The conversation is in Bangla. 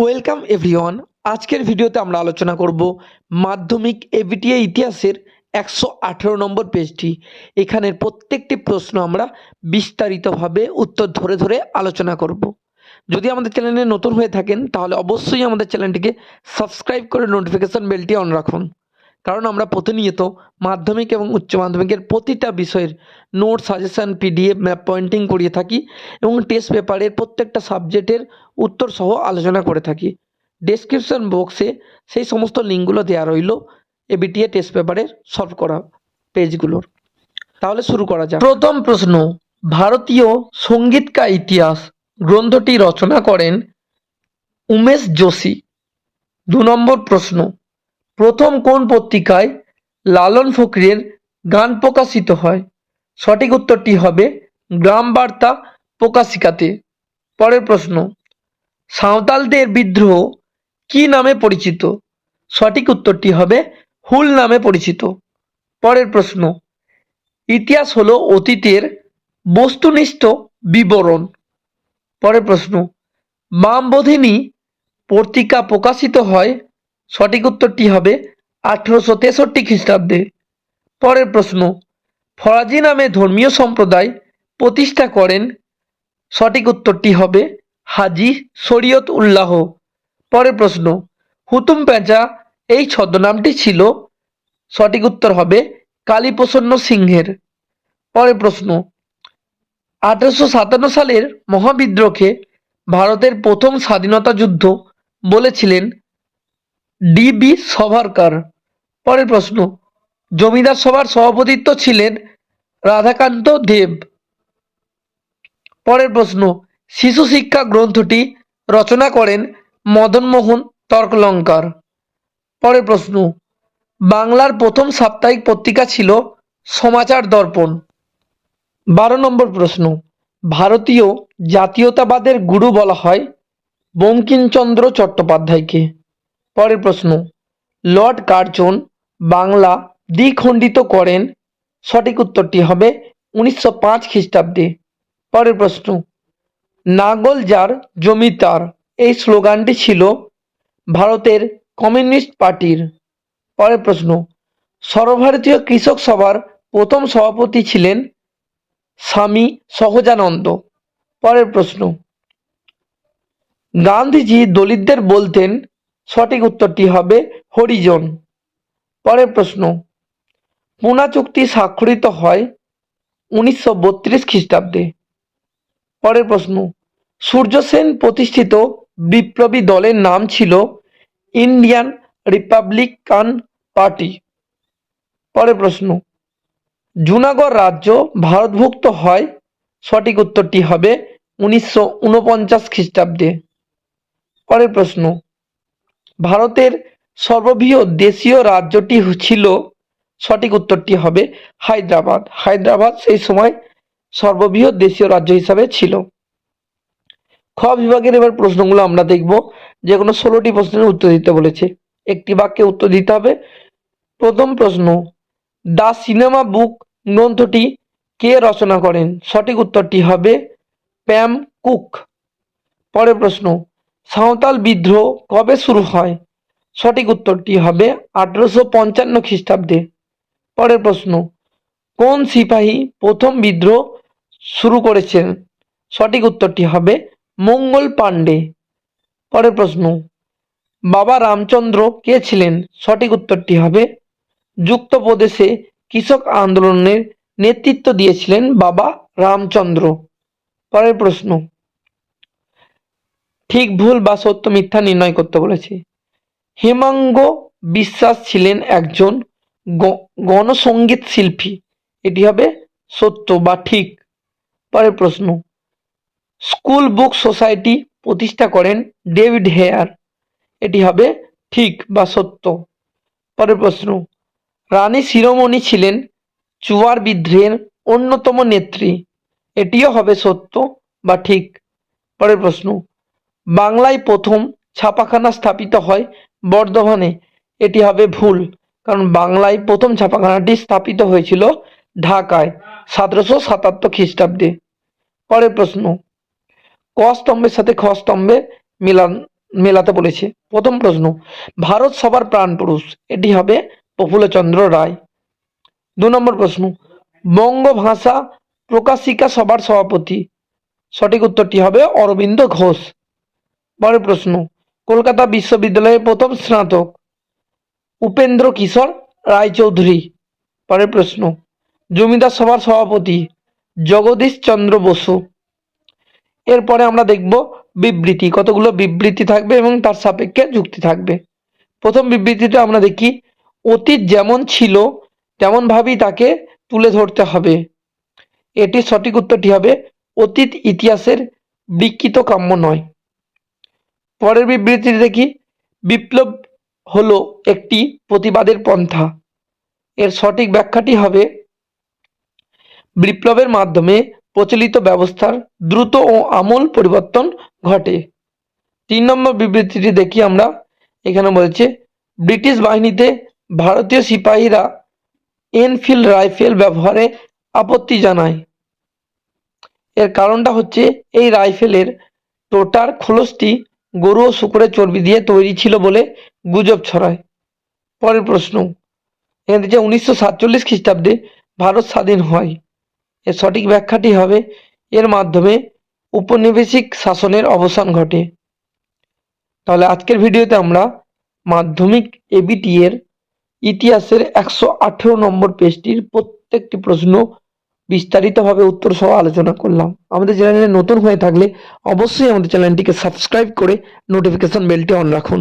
Welcome everyone. আজকের ভিডিওতে আমরা আলোচনা করব মাধ্যমিক এবিটিএ ইতিহাসের একশো আঠেরো নম্বর পেজটি। এখানের প্রত্যেকটি প্রশ্ন আমরা বিস্তারিতভাবে উত্তর ধরে ধরে আলোচনা করব। যদি আমাদের চ্যানেলে নতুন হয়ে থাকেন, তাহলে অবশ্যই আমাদের চ্যানেলটিকে সাবস্ক্রাইব করে নোটিফিকেশন বেলটি অন রাখুন। কারণ আমরা প্রতিনিয়ত মাধ্যমিক এবং উচ্চ মাধ্যমিকের প্রতিটা বিষয়ের note suggestion PDF map pointing করিয়ে থাকি এবং টেস্ট পেপারের প্রত্যেকটা সাবজেক্টের উত্তর সহ আলোচনা করে থাকি। ডেসক্রিপশন বক্সে সেই সমস্ত লিঙ্কগুলো দেওয়া রইল এবিটিএ টেস্ট পেপারের সলভ করা পেজগুলোর তাহলে শুরু করা যাক। প্রথম প্রশ্ন, ভারতীয় সংগীত কা ইতিহাস গ্রন্থটি রচনা করেন উমেশ যোশী। দু নম্বর প্রশ্ন প্রথম কোন পত্রিকায় লালন ফকরির গান প্রকাশিত হয়? সঠিক উত্তরটি হবে গ্রাম বার্তা প্রকাশিকাতে। পরের প্রশ্ন, সাঁওতালদের বিদ্রোহ কি নামে পরিচিত? সঠিক উত্তরটি হবে হুল নামে পরিচিত। পরের প্রশ্ন, ইতিহাস হলো অতীতের বস্তুনিষ্ঠ বিবরণ। পরের প্রশ্ন, বামবোধিনী পত্রিকা প্রকাশিত হয় সঠিক উত্তরটি হবে আঠেরোশো তেষট্টি খ্রিস্টাব্দে। পরের প্রশ্ন, ফরাজি নামে ধর্মীয় সম্প্রদায় প্রতিষ্ঠা করেন। সঠিক উত্তরটি হবে হাজি শরীয়ত উল্লাহ। পরের প্রশ্ন, হুতুম পেঁচা এই ছদ্মনামটি ছিল? সঠিক উত্তর হবে কালীপ্রসন্ন সিংহের। পরের প্রশ্ন, আঠারোশো সাতান্ন সালের মহাবিদ্রোহকে ভারতের প্রথম স্বাধীনতা যুদ্ধ বলেছিলেন ডিবি সভারকার। পরের প্রশ্ন, জমিদার সভার সভাপতিত্ব ছিলেন রাধাকান্ত দেব। পরের প্রশ্ন, শিশু শিক্ষা গ্রন্থটি রচনা করেন মদনমোহন তর্কলঙ্কার। পরের প্রশ্ন, বাংলার প্রথম সাপ্তাহিক পত্রিকা ছিল সমাচার দর্পণ। বারো নম্বর প্রশ্ন, ভারতীয় জাতীয়তাবাদের গুরু বলা হয় বঙ্কিমচন্দ্র চট্টোপাধ্যায়কে। পরের প্রশ্ন, লর্ড কার্জন বাংলা দ্বিখণ্ডিত করেন। সঠিক উত্তরটি হবে উনিশশো পাঁচ খ্রিস্টাব্দে। পরের প্রশ্ন নাগল যার জমি তার এই স্লোগানটি ছিল ভারতের কমিউনিস্ট পার্টির। পরের প্রশ্ন, সর্বভারতীয় কৃষক সভার প্রথম সভাপতি ছিলেন স্বামী সহজানন্দ। পরের প্রশ্ন, গান্ধীজি দলিতদের বলতেন সঠিক উত্তরটি হবে হরিজন। পরের প্রশ্ন পুনা চুক্তি স্বাক্ষরিত হয় উনিশশো বত্রিশ খ্রিস্টাব্দে। পরের প্রশ্ন, সূর্য সেন প্রতিষ্ঠিত বিপ্লবী দলের নাম ছিল ইন্ডিয়ান রিপাবলিকান পার্টি। পরের প্রশ্ন, জুনাগড় রাজ্য ভারতভুক্ত হয়, সঠিক উত্তরটি হবে উনিশশো উনপঞ্চাশ খ্রিস্টাব্দে। পরের প্রশ্ন ভারতের সর্ববৃহৎ দেশীয় রাজ্যটি ছিল, সঠিক উত্তরটি হবে হায়দ্রাবাদ। হায়দ্রাবাদ সেই সময় সর্ববৃহৎ দেশীয় রাজ্য হিসাবে ছিল। খ বিভাগের এবার প্রশ্নগুলো আমরা দেখব। যে কোনো ষোলোটি প্রশ্নের উত্তর দিতে বলেছে। একটি বাক্যে উত্তর দিতে হবে। প্রথম প্রশ্ন, দ্য সিনেমা বুক গ্রন্থটি কে রচনা করেন? সঠিক উত্তরটি হবে প্যাম কুক। পরের প্রশ্ন সাঁওতাল বিদ্রোহ কবে শুরু হয়? সঠিক উত্তরটি হবে আঠেরোশো পঞ্চান্ন খ্রিস্টাব্দে। পরের প্রশ্ন, কোন সিপাহী প্রথম বিদ্রোহ শুরু করেছেন? সঠিক উত্তরটি হবে মঙ্গল পাণ্ডে। পরের প্রশ্ন, বাবা রামচন্দ্র কে ছিলেন? সঠিক উত্তরটি হবে যুক্ত প্রদেশে কৃষক আন্দোলনের নেতৃত্ব দিয়েছিলেন বাবা রামচন্দ্র। পরের প্রশ্ন ঠিক ভুল বা সত্য মিথ্যা নির্ণয় করতে বলেছে। হেমাঙ্গ বিশ্বাস ছিলেন একজন গণসঙ্গীত শিল্পী। এটি হবে সত্য বা ঠিক। পরের প্রশ্ন। স্কুল বুক সোসাইটি প্রতিষ্ঠা করেন ডেভিড হেয়ার। এটি হবে ঠিক বা সত্য? পরের প্রশ্ন। রানী শিরোমণি ছিলেন চুয়ার বিদ্রোহের অন্যতম নেত্রী। এটিও হবে সত্য বা ঠিক? পরের প্রশ্ন। বাংলায় প্রথম ছাপাখানা স্থাপিত হয় বর্ধমানে। এটি হবে ভুল, কারণ বাংলায় প্রথম ছাপাখানাটি স্থাপিত হয়েছিল ঢাকায়, সতেরোশো সাতাত্তর খ্রিস্টাব্দে। পরের প্রশ্ন, ক স্তম্ভের সাথে খ স্তম্ভে মিলান, মেলাতে বলেছে। প্রথম প্রশ্ন, ভারত সবার প্রাণ পুরুষ, এটি হবে প্রফুল্লচন্দ্র রায়। দু নম্বর প্রশ্ন বঙ্গ ভাষা প্রকাশিকা সবার সভাপতি, সঠিক উত্তরটি হবে অরবিন্দ ঘোষ। পরের প্রশ্ন। কলকাতা বিশ্ববিদ্যালয়ের প্রথম স্নাতক উপেন্দ্র কিশোর রায়চৌধুরী। পরের প্রশ্ন, জমিদার সভার সভাপতি জগদীশ চন্দ্র বসু। এরপরে আমরা দেখব বিবৃতি, কতগুলো বিবৃতি থাকবে এবং তার সাপেক্ষে যুক্তি থাকবে। প্রথম বিবৃতিতে আমরা দেখি, অতীত যেমন ছিল, তেমনভাবেই তাকে তুলে ধরতে হবে। এটির সঠিক উত্তরটি হবে, অতীত ইতিহাসের বিকৃত কাম্য নয়। পরের বিবৃতিতে দেখি, বিপ্লব হলো একটি প্রতিবাদের পন্থা। এর সঠিক ব্যাখ্যাটি হবে, বিপ্লবের মাধ্যমে প্রচলিত ব্যবস্থার দ্রুত ও আমূল পরিবর্তন ঘটে। তিন নম্বর বিবৃতিটি দেখি আমরা, এখানে বলেছে, ব্রিটিশ বাহিনীতে ভারতীয় সিপাহীরা এনফিল্ড রাইফেল ব্যবহারে আপত্তি জানায়। এর কারণটা হচ্ছে, এই রাইফেলের টোটার খোলসটি গরু ও শুকুরের চর্বি দিয়ে তৈরি ছিল বলে গুজব ছড়ায়। পরের প্রশ্ন, এখানে দিচ্ছে উনিশশো সাতচল্লিশ খ্রিস্টাব্দে ভারত স্বাধীন হয়। এর সঠিক ব্যাখ্যাটি হবে, এর মাধ্যমে উপনিবেশিক শাসনের অবসান ঘটে। তাহলে আজকের ভিডিওতে আমরা মাধ্যমিক এবিটি এর ইতিহাসের একশো আঠেরো নম্বর পেজটির প্রত্যেকটি প্রশ্ন বিস্তারিতভাবে উত্তর সহ আলোচনা করলাম। আমাদের চ্যানেলে নতুন হয়ে থাকলে অবশ্যই আমাদের চ্যানেলটিকে সাবস্ক্রাইব করে নোটিফিকেশন বেলটি অন রাখুন।